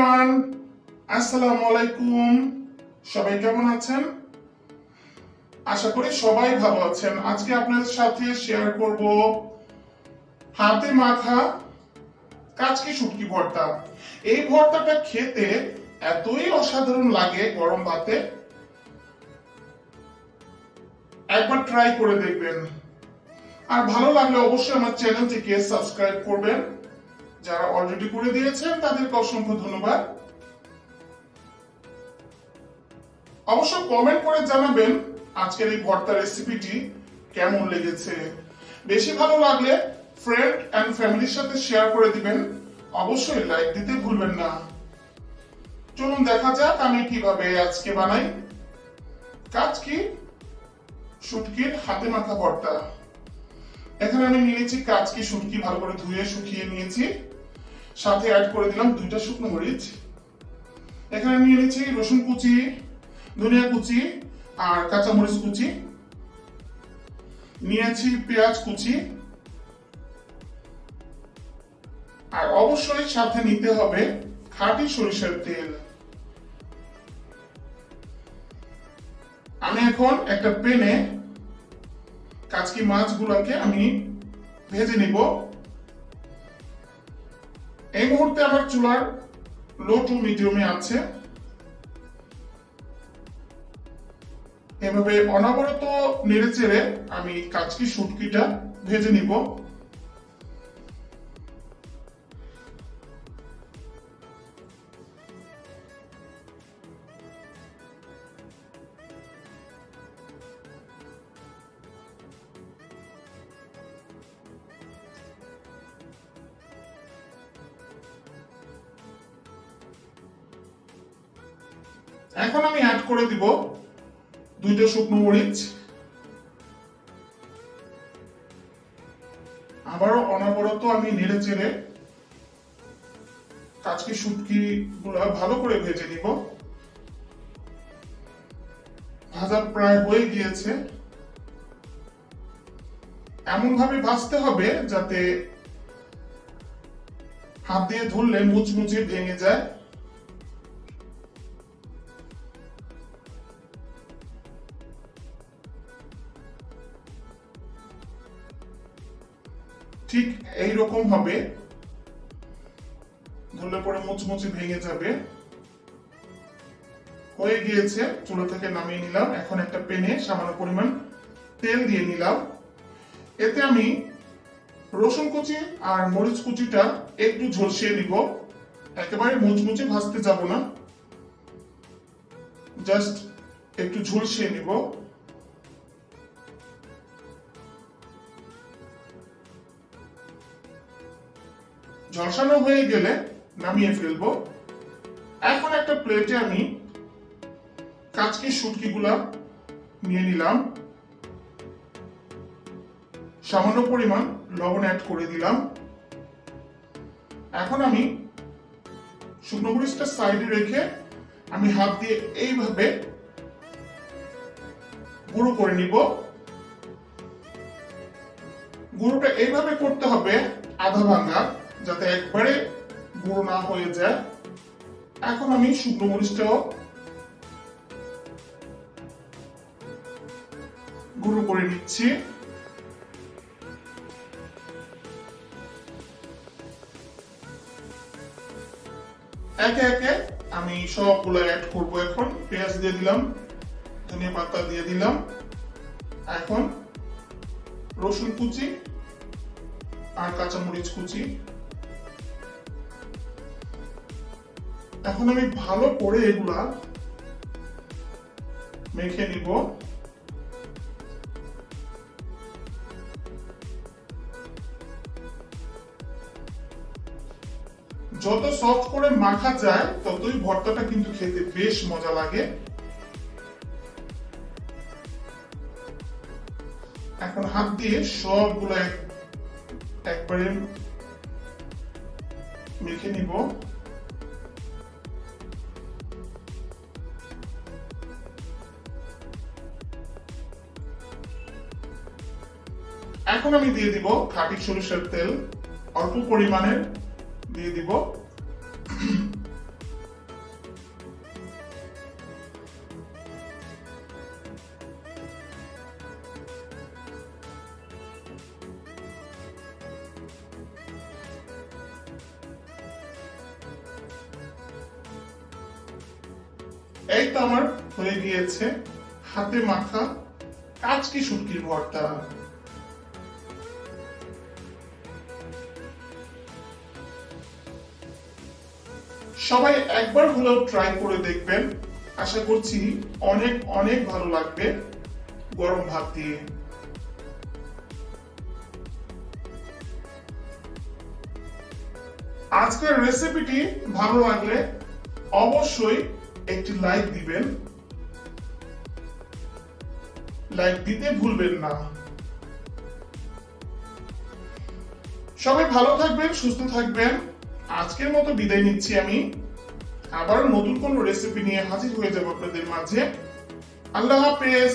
Everyone আসসালামু আলাইকুম। সবাই কেমন আছেন? আশা করি সবাই ভালো আছেন। আজকে আপনাদের সাথে শেয়ার করব হাতে মাথা কাচকি শুটকি ভর্তা? এই ভর্তাটা খেতে এতই অসাধারণ লাগে গরম ভাতে। একবার ট্রাই করে দেখবেন। আর ভালো লাগলে অবশ্যই আমার চ্যানেলটিকে সাবস্ক্রাইব করবেন। যারা অলরেডি করে দিয়েছেন তাদেরকে অসংখ্য ধন্যবাদ। অবশ্য কমেন্ট করে জানাবেন আজকের এই ভর্তা রেসিপিটি কেমন লেগেছে। বেশি ভালো লাগলে ফ্রেন্ড অ্যান্ড ফ্যামিলির সাথে শেয়ার করে দিবেন। অবশ্যই লাইক দিতে ভুলবেন না। চলুন দেখা যাক আমি কীভাবে আজকে বানাই। কাজ কি? শুটকির হাতে মাথা ভর্তা। এখানে আমি নিয়েছি কাজকি শুটকি, ভালো করে ধুয়ে শুকিয়ে নিয়েছি। সাথে অ্যাড করে দিলাম দুইটা শুকনো মরিচ। এখানে নিয়ে নিয়েছি রসুন কুচি, ধনিয়া কুচি আর কাঁচা। মরিচ কুচি নিয়েছি পেঁয়াজ কুচি। আর অবশ্যই সাথে নিতে হবে খাঁটি সরিষার তেল। আমি এখন একটা পেনে কাজকি মাছগুলোকে আমি ভেজে নিব। এই মুহূর্তে আমার চুলার লো টু মিডিয়ামে আছে। এভাবে অনবরত নেড়ে চেড়ে আমি কাচকি শুটকিটা ভেজে নিব। এখন আমি অ্যাড করে দিব দুইটা শুকনো মরিচ, আবারও অনবরত আমি নেড়ে চেড়ে কাজকে শুটকি ভালো করে ভেজে নিব। ভাজা প্রায় হয়ে গিয়েছে। এমন ভাবে ভাজতে হবে যাতে হাত দিয়ে ধরলে মুচমুচে ভেঙে যায়। ঠিক এই রকম হবে। ধরলে পরে মুচমুচি ভেঙে যাবে। হয়ে গিয়েছে, চুলা থেকে নামিয়ে নিলাম। এখন একটা পেনে সামান্য পরিমাণ তেল দিয়ে নিলাম। এতে আমি রসুন কুচি আর মরিচ কুচিটা একটু ঝলসিয়ে নিব। একেবারে মুচমুচে ভাজতে যাব না। জাস্ট একটু ঝলসিয়ে নিব। ঝলসানো হয়ে গেলে নামিয়ে ফেলব। এখন একটা প্লেটে আমি কাচকি শুটকি গুলা নিয়ে নিলাম। সামান্য পরিমাণ লবণ অ্যাড করে দিলাম। এখন আমি শুকনো মরিচটা সাইডে রেখে আমি হাত দিয়ে এইভাবে গুঁড়ো করে নিব। গুঁড়োটা এইভাবে করতে হবে আধা ভাঙা। যাতে একবারে গুঁড়ো না হয়ে যায়। এখন আমি শুকনো মরিচটাও গুঁড়ো করে নিচ্ছি। একে একে আমি সবগুলো অ্যাড করব এখন। পেঁয়াজ দিয়ে দিলাম, ধনিয়া পাতা দিয়ে দিলাম। এখন রসুন কুচি আর কাঁচামরিচ কুচি। এখন আমি ভালো করে এগুলা মেখে নিব। যত সফট করে মাখা যায়, ততই ভর্তাটা কিন্তু খেতে বেশ মজা লাগে। এখন হাত দিয়ে সবগুলো একবারে মেখে নিব। এখন আমি দিয়ে দিব খাঁটি সরিষার তেল, অল্প পরিমাণে দিয়ে দিব। এই তো আমার হয়ে গিয়েছে হাতে মাখা কাচকি শুটকির ভর্তা। সবাই একবার হলেও ট্রাই করে দেখবেন। আশা করছি অনেক অনেক ভালো লাগবে। গরম ভাত দিয়ে। আজকের রেসিপিটি ভালো লাগলে অবশ্যই একটি লাইক দিবেন। লাইক দিতে ভুলবেন না। সবাই ভালো থাকবেন, সুস্থ থাকবেন। আজকের মতো বিদায় নিচ্ছি আমি। আবার নতুন কোন রেসিপি নিয়ে হাজির হয়ে যাব আপনাদের মাঝে। আল্লাহ হাফেজ।